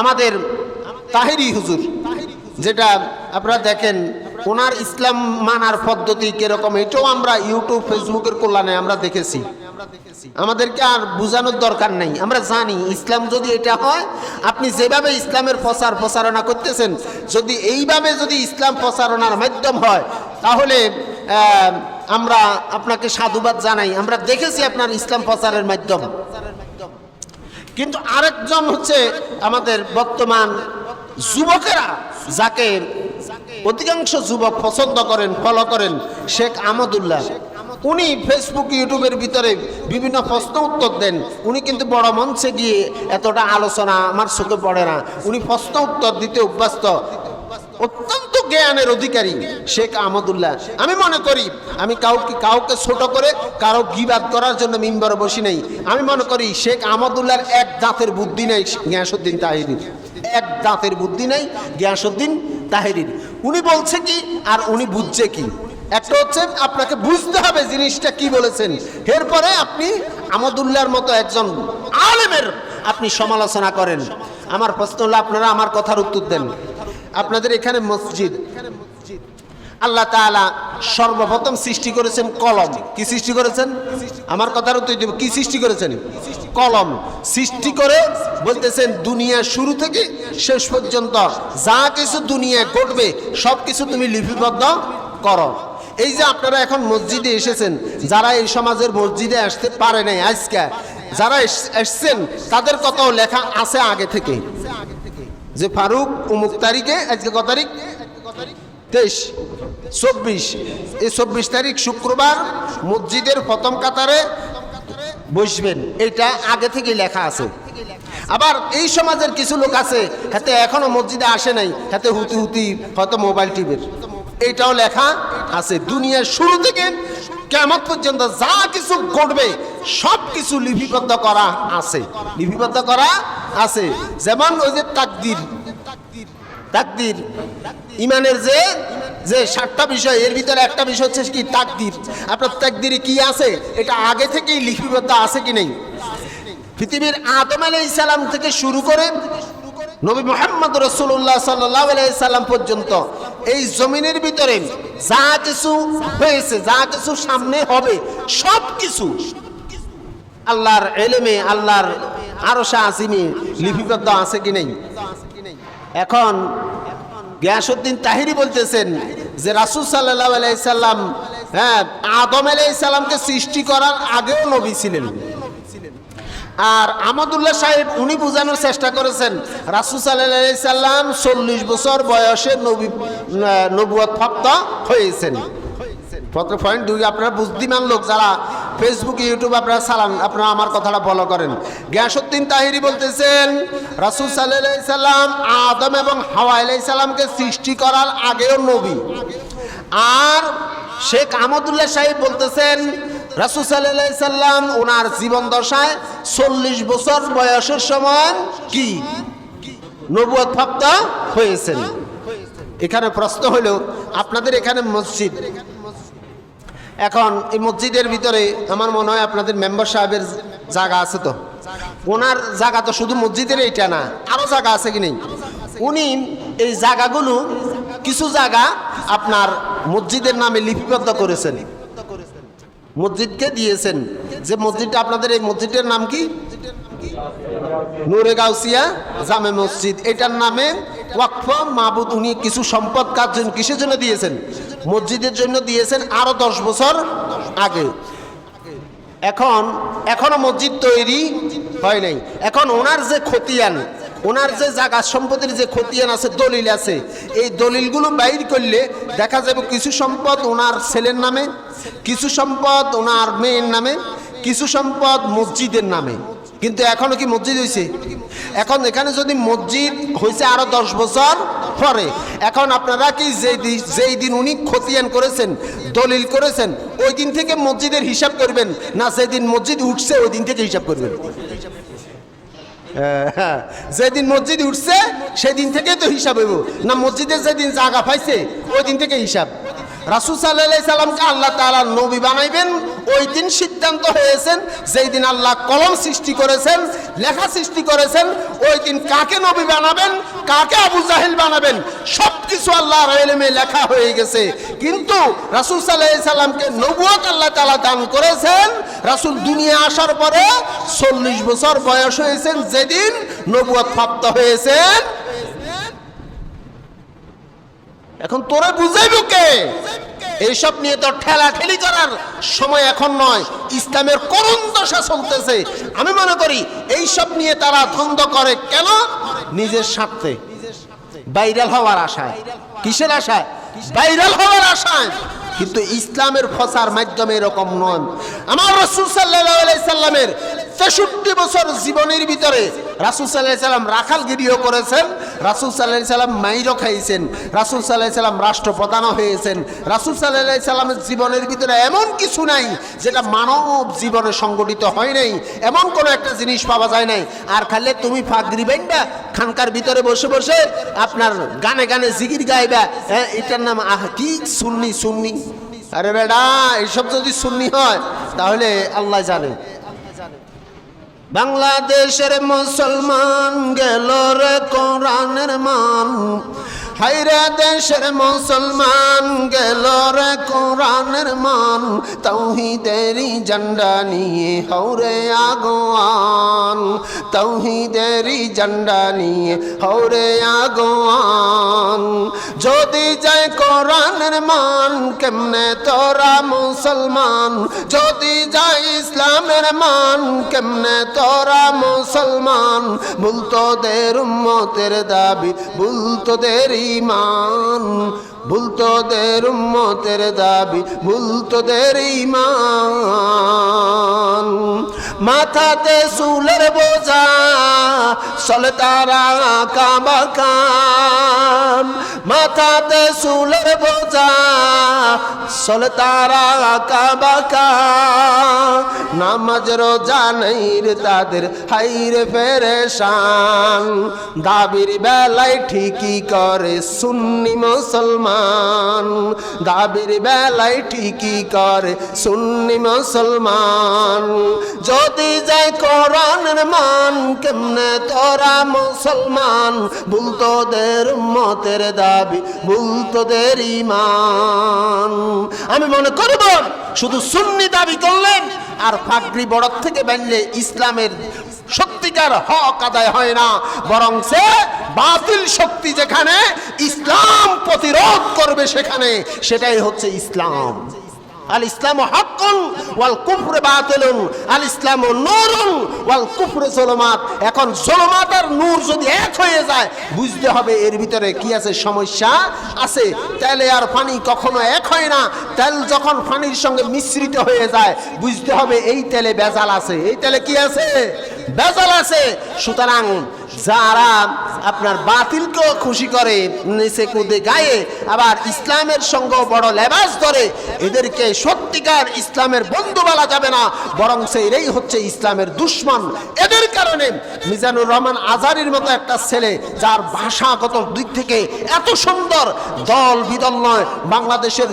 আমাদের তাহিরি হুজুর, যেটা আপনারা দেখেন, ওনার ইসলাম মানার পদ্ধতি কীরকম, এটাও আমরা ইউটিউব, ফেসবুকের কল্যাণে আমরা দেখেছি। আমাদেরকে আর বোঝানোর দরকার নেই। আমরা জানি, ইসলাম যদি এটা হয়, আপনি যেভাবে ইসলামের প্রচার প্রচারণা করতেছেন, যদি এইভাবে যদি ইসলাম প্রচারণার মাধ্যম হয়, তাহলে আমরা আপনাকে সাধুবাদ জানাই। আমরা দেখেছি আপনার ইসলাম প্রচারের মাধ্যম। কিন্তু আরেকজন হচ্ছে আমাদের বর্তমান যুবকেরা, যাকে অধিকাংশ যুবক পছন্দ করেন ফলো করেন, শেখ আহমদুল্লাহ উনি ফেসবুক ইউটিউবের ভিতরে বিভিন্ন প্রশ্ন উত্তর দেন। উনি কিন্তু বড় মঞ্চে গিয়ে এতটা আলোচনা আমার চোখে পড়ে না। উনি প্রশ্ন উত্তর দিতে অভ্যস্ত। অত্যন্ত জ্ঞানের অধিকারী, শেখ আহমদুল্লাহ। আমি মনে করি, আমি কাউকে কাউকে ছোট করে কারও গিবাদ করার জন্য মিম্বরে বসি নাই। আমি মনে করি, শেখ আহমদুল্লাহর এক দাঁতের বুদ্ধি নেই গিয়াসুদ্দিন তাহিরির। এক দাঁতের বুদ্ধি নেই গিয়াসুদ্দিন তাহিরির। উনি বলছে কি, আর উনি বুঝছে কি? একটা হচ্ছে, আপনাকে বুঝতে হবে জিনিসটা কি বলেছেন। এরপরে আপনি আহমদুল্লাহর মতো একজন আলেমের আপনি সমালোচনা করেন। আমার প্রশ্ন হলো, আপনারা আমার কথার উত্তর দেন। আপনাদের এখানে মসজিদ। আল্লাহ তাআলা সর্বপ্রথম সৃষ্টি করেছেন কলম। কি সৃষ্টি করেছেন? আমার কথার উত্তর দিব। কি সৃষ্টি করেছেন? কলম। সৃষ্টি করে বলতেছেন, দুনিয়া শুরু থেকে শেষ পর্যন্ত যা কিছু দুনিয়ায় ঘটবে সব কিছু তুমি লিপিবদ্ধ করো। এই যে আপনারা এখন মসজিদে এসেছেন, যারা এই সমাজের মসজিদে আসতে পারে নাই আজকে, যারা এস- এসছেন, তাদের কথাও লেখা আছে আগে থেকে। যে ফারুক উমুক তারিখে আজকে কত তারিখ? তেইশ। চব্বিশ। এই চব্বিশ তারিখ শুক্রবার মসজিদের প্রথম কাতারে বসবেন। এটা আগে থেকে লেখা আছে। আবার এই সমাজের কিছু লোক আছে, হাতে এখনও মসজিদে আসে নাই, হাতে হুতি হুতি হয়তো মোবাইল টিভির এইটাও লেখা আছে। দুনিয়ার শুরু থেকে কেমন পর্যন্ত যা কিছু ঘটবে সব কিছু লিপিবদ্ধ করা আছে। লিপিবদ্ধ করা আছে। যেমন ওই যে তাকদির। তাকদির। ইমানের যে যে সাতটা বিষয়, এর ভিতরে একটা বিষয় হচ্ছে কি তাকদির। আপনার তাকদিরে কি আছে? এটা আগে থেকেই লিপিবদ্ধ আছে কি নেই? পৃথিবীর আদম আলাই সালাম থেকে শুরু করে নবী মোহাম্মদ রসুল্লাহ সাল্লাহ সাল্লাম পর্যন্ত এই জমিনের ভিতরে যা কিছু হয়েছে, যা কিছু সামনে হবে সব কিছু আল্লাহর এলেমে, আল্লাহর আরও আজিমে লিপিবদ্ধ আছে কি নেই? এখন গিয়াসুদ্দিন তাহিরি বলতেছেন যে রাসুল সাল্লাহ আলাইসাল্লাম হ্যাঁ আদম আলাইসাল্লামকে সৃষ্টি করার আগেও নবী ছিলেন। আর আমাদুল্লাহ সাহেব উনি বোঝানোর চেষ্টা করেছেন, রাসুল সাল্লাহ সাল্লাম চল্লিশ বছর বয়সে নবী নবুয় প্রাপ্ত হয়েছেন। পয়েন্ট দুই, আপনারা বুদ্ধিমান লোক যারা ফেসবুক ইউটিউব আপনারা চালান আপনারা আমার কথাটা ফলো করেন। গ্যাসুদ্দিন তাহিরি বলতেছেন, রাসুল সাল্লাহ সাল্লাম আদম এবং হাওয়া আলাই সাল্লামকে সৃষ্টি করার আগেও নবী। আর শেখ আহমদুল্লাহ সাহেব বলতেছেন, রাসুল সাল্লাহ সাল্লাম ওনার জীবন দশায় চল্লিশ বছর বয়সের সময় কি? নবুয় প্রাপ্ত হয়েছেন। এখানে প্রশ্ন হলো, আপনাদের এখানে মসজিদ এখন এই মসজিদের ভিতরে আমার মনে হয় আপনাদের মেম্বার সাহেবের জায়গা আছে তো। ওনার জায়গা তো শুধু মসজিদের এইটা না আরও জায়গা আছে কি নেই? উনি এই জায়গাগুলো কিছু জায়গা আপনার মসজিদের নামে লিপিবদ্ধ করেছেন। মসজিদকে দিয়েছেন। যে মসজিদটা আপনাদের, এই মসজিদের নাম কি? নূরে গাউসিয়া জামে মসজিদ। এটার নামে ওয়াকফ মাহবুদ উনি কিছু সম্পদ কাজ জন্য কিসের জন্য দিয়েছেন? মসজিদের জন্য দিয়েছেন আরও দশ বছর আগে। এখন, এখনও মসজিদ তৈরি হয় নাই। এখন ওনার যে খতিয়ান, ওনার যে জায়গা, সম্পদের যে খতিয়ান আছে, দলিল আছে, এই দলিলগুলো বাইর করলে দেখা যাবে কিছু সম্পদ ওনার ছেলের নামে, কিছু সম্পদ ওনার মেয়ের নামে, কিছু সম্পদ মসজিদের নামে। কিন্তু এখনও কি মসজিদ হয়েছে এখন এখানে যদি মসজিদ হয়েছে আরও দশ বছর পরে এখন আপনারা কি যেই দি- যেই দিন উনি খতিয়ান করেছেন দলিল করেছেন ওই দিন থেকে মসজিদের হিসাব করবেন না যেদিন মসজিদ উঠছে ওই দিন থেকে হিসাব করবেন? হ্যাঁ, যেদিন মসজিদ উঠছে সেদিন থেকে তো হিসাব হইব। না মসজিদের যেদিন জায়গা পাইছে ওই দিন থেকে হিসাব। রাসুল সাল্লাহ সাল্লামকে আল্লাহ তাআলা নবী বানাইবেন? ওই দিন সিদ্ধান্ত হয়েছেন, যেই দিন আল্লাহ কলম সৃষ্টি করেছেন, লেখা সৃষ্টি করেছেন, ওই দিন কাকে নবী বানাবেন? কাকে আবু জাহিল বানাবেন? সব কিছু আল্লাহর এলেমে লেখা হয়ে গেছে। কিন্তু রাসুল সাল্লাহ সাল্লামকে নবুয়ত আল্লাহ তাআলা দান করেছেন। রাসুল দুনিয়া আসার পরে চল্লিশ বছর বয়স হয়েছেন, যেদিন নবুয়ত প্রাপ্ত হয়েছেন। এখন তোরা বুঝাইব কে? এইসব নিয়ে তো ঠেলা ঠেলি করার সময় এখন নয়, ইসলামের করুণ দশা চলতেছে। আমি মনে করি, এইসব নিয়ে তারা ধন্দ করে কেন? নিজের স্বার্থে। ভাইরাল হওয়ার আশায়। কিসের আশায়? ভাইরাল হওয়ার আশায়। কিন্তু ইসলামের ফসার মাধ্যমে এরকম নন আমার রসুল সাল্লাহ সাল্লামের তেষট্টি বছর জীবনের ভিতরে রাসুল সাল্লাহ সাল্লাম রাখাল গিরিও করেছেন, রাসুল সাল্লাহ সাল্লাম মাইরও খাইছেন, রাসুল সাল্লাহ সাল্লাম রাষ্ট্রপ্রধানও হয়েছেন, রাসুল সাল্লাহ সাল্লামের জীবনের ভিতরে এমন কিছু নাই যেটা মানব জীবনে সংগঠিত হয় নাই, এমন কোনো একটা জিনিস পাওয়া যায় নাই। আর খালে তুমি ফাগরি বাইন্ডা খানকার ভিতরে বসে বসে আপনার গানে গানে জিগির গাইবা হ্যাঁ এটার নাম আহ কি সুন্নি সুন্নি। আরে বেডা এইসব যদি সুন্নি হয়, তাহলে আল্লাহ জানে। বাংলাদেশের মুসলমান গেল রে কোরআনের মান। হাইরে দেশের মুসলমান গেল রে কোরআনের মান তৌহিদেরই ঝান্ডা নিয়ে হৌরে আগোয়ান তৌহিদেরই ঝান্ডা নিয়ে হৌরে আগোয়ান। যদি যায় কোরআনের মান, কেমনে তোরা মুসলমান? যদি যায় ইসলামের মান, কেমনে তোরা মুসলমান? বলতো দের উম্মতের দাবি বলতো দের ইমান ভুলতদের দের উম্মতের দাবি, ভুলতদের দের ইমান মাথাতে সুলের বোঝা, চলে তারা কাবা কান। মাথাতে সুলের বোঝা চলে তারা কাবা নামাজ রোজা নেই রে তাদের, হাইরে ফেরেশান। দাবির বেলায় ঠিকই করে সুন্নি মুসলমান। দাবির বেলায় ঠিকই করে সুন্নি মুসলমান। যদি যাই কোরআনের মান, কেমনে তোরা মুসলমান? বলতো দের মতের দাবি বলতো দের ইমান আমি মনে করব শুধু সুন্নি দাবি করলেন, আর ফাগরি বড় থেকে বেললে ইসলামের সত্যিকার হক আদায় হয় না, বরং সে বাতিল শক্তি যেখানে ইসলাম প্রতিরোধ করবে সেখানে, সেটাই হচ্ছে ইসলাম। আল ইসলাম হকুন ওয়াল কুফরে বাতিলুন, আল ইসলাম নূরুন ওয়াল কুফরে জুলুমাত। এখন জুলুমাত আর নূর যদি এক হয়ে যায়, বুঝতে হবে এর ভিতরে কি আছে সমস্যা আছে। তেলে আর পানি কখনো এক হয় না। তেল যখন পানির সঙ্গে মিশ্রিত হয়ে যায়, বুঝতে হবে এই তেলে বেজাল আছে। এই তেলে কি আছে? বেজাল আছে। সুতরাং যারা আপনার বাতিলকেও খুশি করে, নিচে কুদে গায়ে, আবার ইসলামের সঙ্গে বড় লেবাস ধরে, এদেরকে সত্যিকার ইসলামের বন্ধু বলা যাবে না, বরং এরাই হচ্ছে ইসলামের দুশ্মন। এদের কারণে মিজানুর রহমান আজারির মতো একটা ছেলে, যার ভাষাগত দিক থেকে এত সুন্দর, দল বিদল নয়, বাংলাদেশের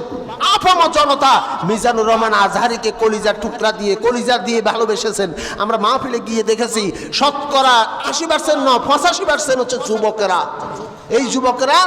আপাম জনতা মিজানুর রহমান আজহারিকে কলিজার টুকরা দিয়ে, কলিজা দিয়ে ভালোবেসেছেন। আমরা মাহফিলে গিয়ে দেখেছি, শতকরা আশি পার্সেন্ট ন পঁচাশি পার্সেন্ট হচ্ছে যুবকেরা। এই যুবকেরা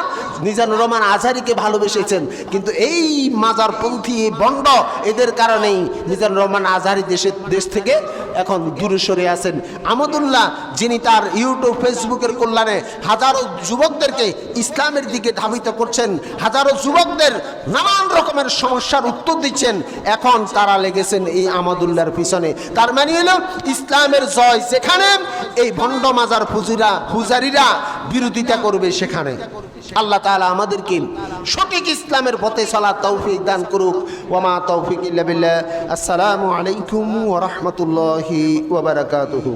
মিজানুর রহমান আজহারিকে ভালোবেসেছেন। কিন্তু এই মাজারপন্থী, এই বন্ড, এদের কারণেই মিজানুর রহমান আজহারি দেশের দেশ থেকে এখন দূরে সরে আছেন। আমদুল্লাহ যিনি তার ইউটিউব, ফেসবুকের কল্যাণে হাজারো যুবকদেরকে ইসলামের দিকে ধাবিত করছেন, হাজারো যুবকদের নানান রকমের সমস্যার উত্তর দিচ্ছেন, এখন তারা লেগেছেন এই আমাদুল্লার পিছনে। তার মানে হলো, ইসলামের জয় যেখানে, এই ভণ্ড মাজার ফুজিরা পূজারীরা বিরোধিতা করবে সেখানে। আল্লাহ তাআলা আমাদেরকে সঠিক ইসলামের পথে চলা তৌফিক দান করুক। ওমা তৌফিক ইল্লা আসসালামু আলাইকুম ওয়া রাহমাতুল্লাহি ওয়া বারাকাতুহু।